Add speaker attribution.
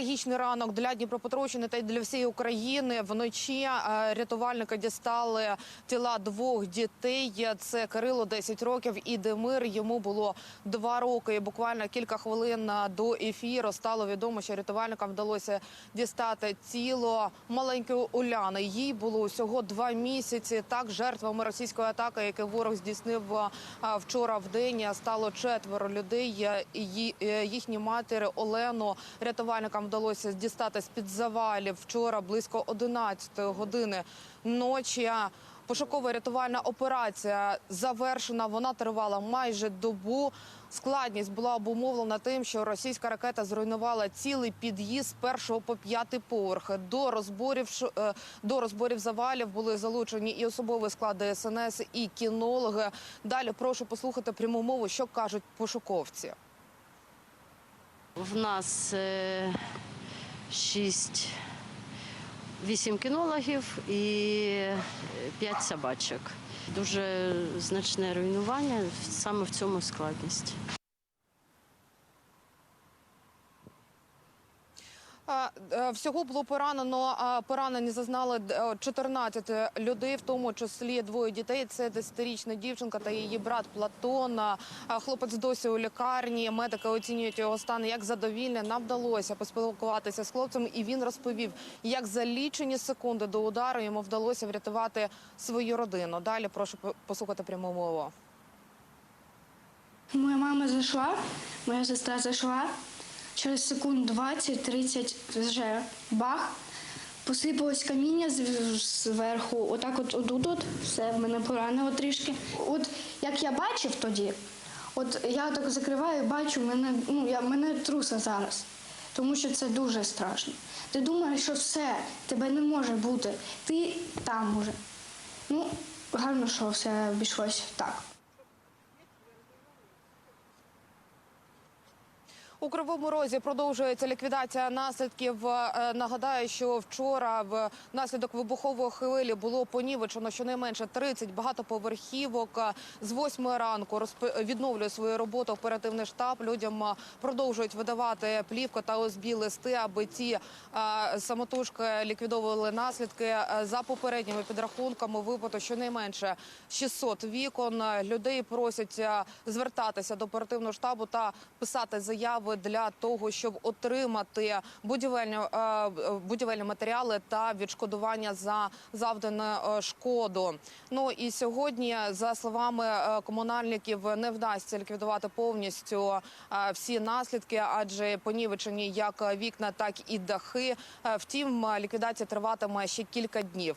Speaker 1: Трагічний ранок для Дніпропетровщини та й для всієї України. Вночі е, рятувальники дістали тіла двох дітей. Це Кирило 10 років і Демир. Йому було 2 роки. І буквально кілька хвилин е, до ефіру стало відомо, що рятувальникам вдалося дістати тіло маленької Уляни. Їй було всього 2 місяці. Так, жертвами російської атаки, яку ворог здійснив е, вчора в день, стало четверо людей. Їхні матері Олену рятувальникам вдалося дістати з під завалів вчора близько 11 години ночі. Пошукова рятувальна операція завершена. Вона тривала майже добу. Складність була обумовлена тим, що російська ракета зруйнувала цілий під'їзд першого по п'ятий поверх. До розборів е, до розборів завалів були залучені і особовий склад ДСНС, і кінологи. Далі прошу послухати пряму мову, що кажуть пошуковці.
Speaker 2: В нас е, шість, вісім кінологів і п'ять собачок. Дуже значне руйнування, саме в цьому складність.
Speaker 1: А, е, Всього було поранено. Поранені зазнали е, 14 людей, в тому числі двоє дітей. Це 10-річна дівчинка та її брат Платон. Хлопець досі у лікарні. Медики оцінюють його стан як задовільне. Нам вдалося поспілкуватися з хлопцем, і він розповів, як за лічені секунди до удару йому вдалося врятувати свою родину. Далі прошу послухати пряму мову.
Speaker 3: Моя мама зайшла, моя сестра зайшла. Через секунд 20-30 вже бах. Посипалось каміння зверху, отак от отут, от, все в мене поранило трішки. От як я бачив тоді, от я так закриваю, бачу, мене, ну, я, мене труса зараз, тому що це дуже страшно. Ти думаєш, що все, тебе не може бути, ти там уже. Ну, гарно, що все обійшлось так.
Speaker 1: У Кривому Розі продовжується ліквідація наслідків. Е, Нагадаю, що вчора в наслідок вибухової хвилі було понівечено щонайменше 30 багатоповерхівок. Е, З 8 ранку відновлює свою роботу оперативний штаб. Людям е, продовжують видавати плівку та ОСБ листи, аби е, самотужки ліквідовували наслідки. За попередніми підрахунками випадку щонайменше 600 вікон. Людей просять звертатися до оперативного штабу та писати заяви для того, щоб отримати будівельні, е, будівельні матеріали та відшкодування за завдану е, шкоду. Ну і сьогодні, за словами е, комунальників, не вдасться ліквідувати повністю всі наслідки, адже понівечені як вікна, так і дахи. Втім, ліквідація триватиме ще кілька днів.